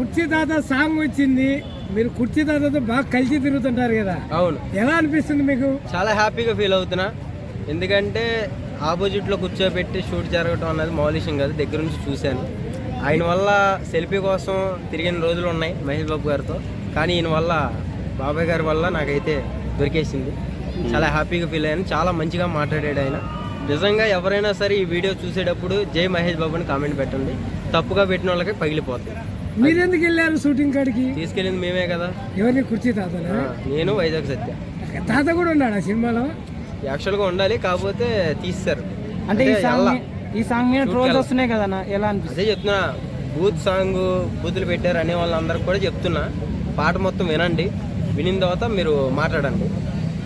కుర్చీ తాత సాంగ్ వచ్చింది. మీరు కుర్చీ తాతతో బాగా కలిసి తిరుగుతుంటారు కదా. అవును. ఎలా అనిపిస్తుంది మీకు? చాలా హ్యాపీగా ఫీల్ అవుతున్నా. ఎందుకంటే ఆపోజిట్లో కూర్చోబెట్టి షూట్ జరగటం అన్నది మామూలు విషయం కాదు దగ్గర నుంచి చూశాను. ఆయన వల్ల సెల్ఫీ కోసం తిరిగిన రోజులు ఉన్నాయి మహేష్ బాబు గారితో. కానీ ఈయన వల్ల బాబాయ్ గారి వల్ల నాకైతే దొరికేసింది. చాలా హ్యాపీగా ఫీల్ అయ్యాను. చాలా మంచిగా మాట్లాడాడు ఆయన. నిజంగా ఎవరైనా సరే ఈ వీడియో చూసేటప్పుడు జై మహేష్ బాబు అని కామెంట్ పెట్టండి. తప్పుగా పెట్టిన వాళ్ళకి పగిలిపోతుంది మీరెందుకు వెళ్ళారు షూటింగ్ కాడికి? తీసుకెళ్ళింది మేమే కదా. ఎవరిని? కుర్చీ తాతనా? ఆ, నేను వైజాగ్ సత్య. తాత కూడా ఉన్నాడు ఆ సినిమాలో యాక్చువల్గా ఉండాలి కాకపోతే తీస్తారు. అంటే ఈ సాంగ్ ఈ సాంగ్ మీద ట్రోల్స్ వస్తున్నాయి కదా ఎలా అనిపిస్తుంది? అదే చెప్తున్నా బూత్ సాంగ్ బూతులు పెట్టారు అనే వాళ్ళందరికీ కూడా చెప్తున్నా. పాట మొత్తం వినండి. వినిన తర్వాత మీరు మాట్లాడండి.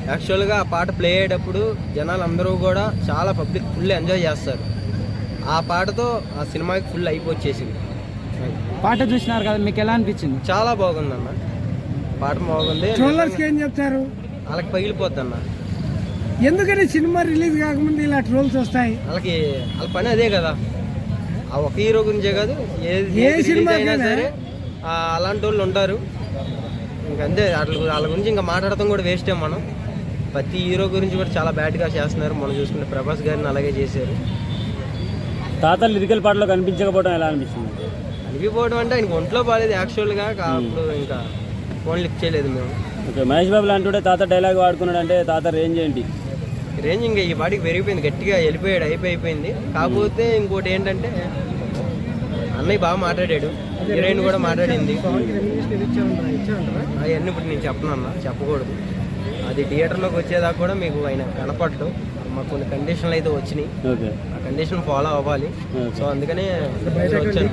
యాక్చువల్గా ఆ పాట ప్లే అయ్యేటప్పుడు జనాలు అందరూ కూడా చాలా పబ్లిక్ ఫుల్ ఎంజాయ్ చేస్తారు. ఆ పాటతో ఆ సినిమాకి ఫుల్ అయిపోచ్చేసింది పాట చూసినారు కదా మీకు ఎలా అనిపించింది? చాలా బాగుందన్న పాట బాగుంది. ట్రోలర్స్ ఏం చెప్తారు? వాళ్ళకి పగిలిపోద్ది అన్న. ఎందుకని సినిమా రిలీజ్ కాకముందు ఇలా ట్రోల్స్ వస్తాయి? వాళ్ళకి వాళ్ళ పని అదే కదా. ఆ ఒక హీరో గురించే కాదు ఏ సినిమాకైనా? అయినా సరే అలాంటి వాళ్ళు ఉంటారు. ఇంకంతే వాళ్ళ వాళ్ళ గురించి ఇంకా మాట్లాడటం కూడా వేస్టే మనం. ప్రతి హీరో గురించి కూడా చాలా బ్యాడ్గా చేస్తున్నారు. మనం చూసుకుంటే ప్రభాస్ గారిని అలాగే చేశారు. తాత లిరికల్ పాటలో కనిపించకపోవడం ఎలా అనిపిస్తుంది? అనిపిపోవడం అంటే ఆయనకి ఒంట్లో బాగాలేదు యాక్చువల్గా అప్పుడు ఇంకా ఫోన్ లిఫ్ట్ చేయలేదు మేము. ఓకే మహేష్ బాబు లాంటి తాత డైలాగ్ వాడుకున్నాడు అంటే తాత రేంజ్ ఏంటి? రేంజ్ ఇంకా ఈ బాడీకి పెరిగిపోయింది గట్టిగా వెళ్ళిపోయాడు అయిపోయి అయిపోయింది కాకపోతే ఇంకోటి ఏంటంటే అన్నయ్య బాగా మాట్లాడాడు. హీరోయిన్ కూడా మాట్లాడింది. అవన్నీ ఇప్పుడు నేను చెప్పను అన్న చెప్పకూడదు. అది థియేటర్లోకి వచ్చేదాకా కూడా మీకు ఆయన కనపడదు మాకు కొన్ని కండిషన్లు అయితే వచ్చినాయి. ఆ కండిషన్ ఫాలో అవ్వాలి. సో అందుకనే వచ్చాను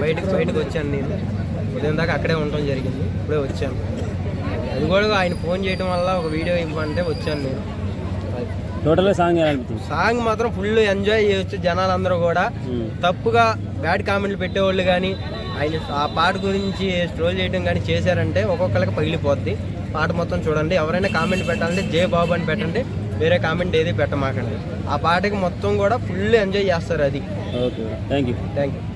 బయటకు. బయటకు వచ్చాను నేను. ఉదయం దాకా అక్కడే ఉండటం జరిగింది. ఇప్పుడే వచ్చాను. అది కూడా ఆయన ఫోన్ చేయడం వల్ల ఒక వీడియో ఇవ్వమంటే వచ్చాను నేను. అది. టోటల్గా సాంగ్ సాంగ్ మాత్రం ఫుల్ ఎంజాయ్ చేయొచ్చు జనాలందరూ కూడా. మ్మ్. తప్పుగా బ్యాడ్ కామెంట్లు పెట్టేవాళ్ళు కానీ ఆయన ఆ పాట గురించి స్ట్రోల్ చేయడం కానీ చేశారంటే ఒక్కొక్కరికి పగిలిపోద్ది. పాట మొత్తం చూడండి. ఎవరైనా కామెంట్ పెట్టాలంటే జే బాబు అని పెట్టండి. వేరే కామెంట్ ఏది పెట్టమాకండి. ఆ పాటకి మొత్తం కూడా ఫుల్ ఎంజాయ్ చేస్తారు అది. Okay thank you thank you